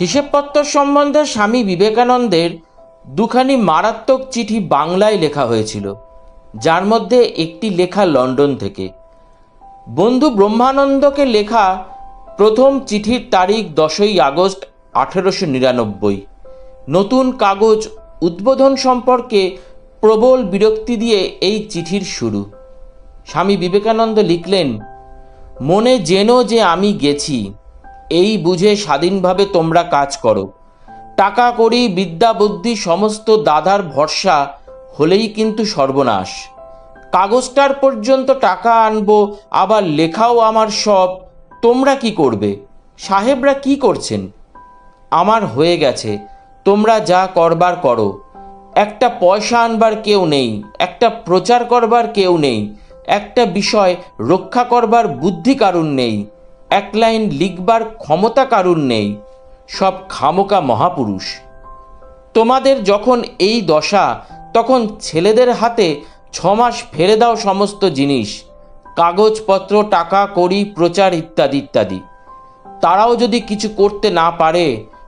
হিসেবপত্র সম্বন্ধে স্বামী বিবেকানন্দের দুখানি মারাত্মক চিঠি বাংলায় লেখা হয়েছিল, যার মধ্যে একটি লেখা লন্ডন থেকে। বন্ধু ব্রহ্মানন্দকে লেখা প্রথম চিঠির তারিখ দশই আগস্ট আঠেরোশো নিরানব্বই। নতুন কাগজ উদ্বোধন সম্পর্কে প্রবল বিরক্তি দিয়ে এই চিঠির শুরু। স্বামী বিবেকানন্দ লিখলেন, মনে জেনো যে আমি গেছি এই বুঝে স্বাধীনভাবে তোমরা কাজ করো। টাকা করি বিদ্যা, বুদ্ধি সমস্ত দাদার ভরসা হলেই কিন্তু সর্বনাশ। কাগজটার পর্যন্ত টাকা আনব, আবার লেখাও আমার সব। তোমরা কি করবে? সাহেবরা কি করছেন? আমার হয়ে গেছে। তোমরা যা করবার করো। একটা পয়সা আনবার কেউ নেই, একটা প্রচার করবার কেউ নেই, একটা বিষয় রক্ষা করবার বুদ্ধি কারণ নেই। এক লাইন লিখবার ক্ষমতা কারুর নেই, সব খামোকা মহাপুরুষ। তোমাদের যখন এই দশা, তখন ছেলেদের হাতে ছমাস ফেলে দাও সমস্ত জিনিস, কাগজপত্র, টাকা, কড়ি, প্রচার ইত্যাদি ইত্যাদি। তারাও যদি কিছু করতে না পারে,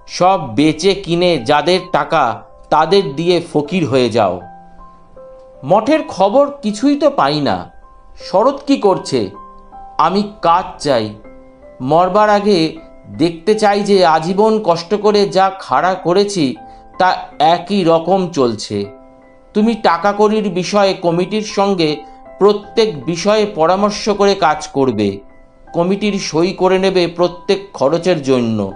সব বেচে কিনে যাদের টাকা, তাদের দিয়ে ফকির হয়ে যাও। মঠের খবর কিছুই তো পাই না। শরৎ কি করছে? আমি কাজ চাই মরবার আগে দেখতে চাই যে আজীবন কষ্ট করে যা খাড়া করেছি, তা একই রকম চলছে। তুমি টাকা কড়ির বিষয়ে কমিটির সঙ্গে প্রত্যেক বিষয়ে পরামর্শ করে কাজ করবে। কমিটির সই করে নেবে প্রত্যেক খরচের জন্য।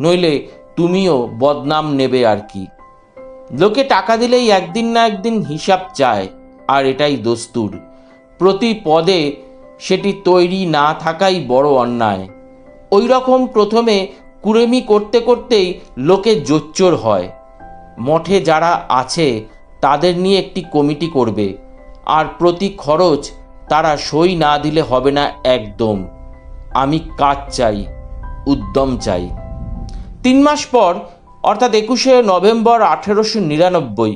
নইলে তুমিও বদনাম নেবে আর কি। লোকে টাকা দিলেই একদিন না একদিন হিসাব চায়, আর এটাই দস্তুর। প্রতি পদে সেটি তৈরি না থাকাই বড় অন্যায়। ওই রকম প্রথমে কুড়েমি করতে করতেই লোকে জোচ্চোর হয়। মঠে যারা আছে, তাদের নিয়ে একটি কমিটি করবে। আর প্রতি খরচ তারা সই না দিলে হবে না একদম। আমি কাজ চাই, উদ্যম চাই। তিন মাস পর, অর্থাৎ একুশে নভেম্বর আঠেরোশো নিরানব্বই,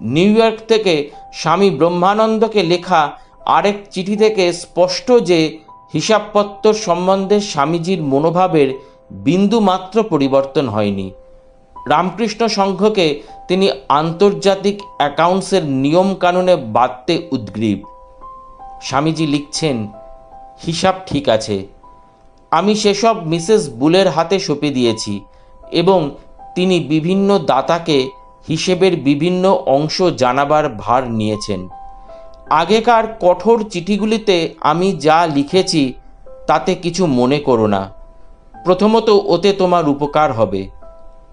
নিউ ইয়র্ক থেকে স্বামী ব্রহ্মানন্দকে লেখা আরেক চিঠি থেকে স্পষ্ট যে হিসাবপত্র সম্বন্ধে স্বামীজির মনোভাবের বিন্দুমাত্র পরিবর্তন হয়নি। রামকৃষ্ণ সংঘকে তিনি আন্তর্জাতিক অ্যাকাউন্টসের নিয়মকানুনে বাঁধতে উদ্গ্রীব। স্বামীজি লিখছেন, হিসাব ঠিক আছে। আমি সেসব মিসেস বুলের হাতে সঁপে দিয়েছি এবং তিনি বিভিন্ন দাতাকে হিসেবের বিভিন্ন অংশ জানাবার ভার নিয়েছেন। আগেকার কঠোর চিঠিগুলিতে আমি যা লিখেছি, তাতে কিছু মনে করো না। প্রথমত ওতে তোমার উপকার হবে।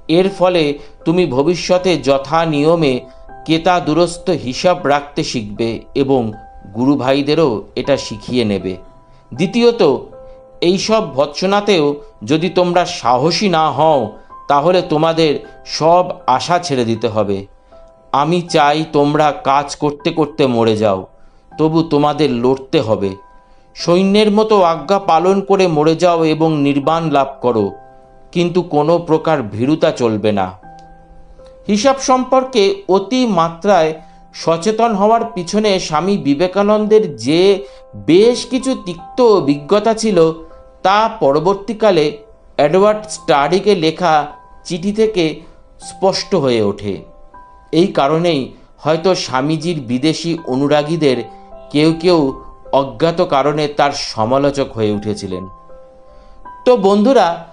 এর ফলে তুমি ভবিষ্যতে যথা নিয়মে কেতা দুরস্থ হিসাব রাখতে শিখবে এবং গুরু ভাইদেরও এটা শিখিয়ে নেবে। দ্বিতীয়ত, এইসব ভৎসনাতেও যদি তোমরা সাহসী না হও, তাহলে তোমাদের সব আশা ছেড়ে দিতে হবে। আমি চাই তোমরা কাজ করতে করতে মরে যাও, তবু তোমাদের লড়তে হবে। সৈন্যের মতো আজ্ঞা পালন করে মরে যাও এবং নির্বাণ লাভ করো, কিন্তু কোনো প্রকার ভীরুতা চলবে না। হিসাব সম্পর্কে অতি মাত্রায় সচেতন হওয়ার পিছনে স্বামী বিবেকানন্দের যে বেশ কিছু তিক্ত অভিজ্ঞতা ছিল, তা পরবর্তীকালে অ্যাডওয়ার্ড স্টাডিকে লেখা চিঠি থেকে স্পষ্ট হয়ে ওঠে। এই কারণেই হয়তো স্বামীজির বিদেশি অনুরাগীদের কেউ কেউ অজ্ঞাত কারণে তার সমালোচক হয়ে উঠেছিলেন। তো বন্ধুরা,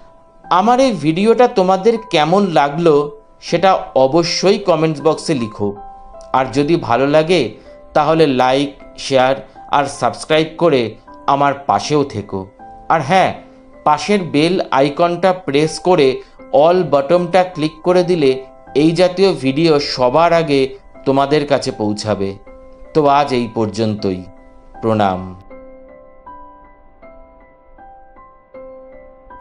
আমার এই ভিডিওটা তোমাদের কেমন লাগল সেটা অবশ্যই কমেন্টস বক্সে লিখো। আর যদি ভালো লাগে, তাহলে লাইক, শেয়ার আর সাবস্ক্রাইব করে আমার পাশেও থেকো। আর হ্যাঁ পাশের বেল আইকনটা প্রেস করে অল বটমটা ক্লিক করে দিলে এই জাতীয় ভিডিও সবার আগে তোমাদের কাছে পৌঁছাবে। তো আজ এই পর্যন্তই। প্রণাম।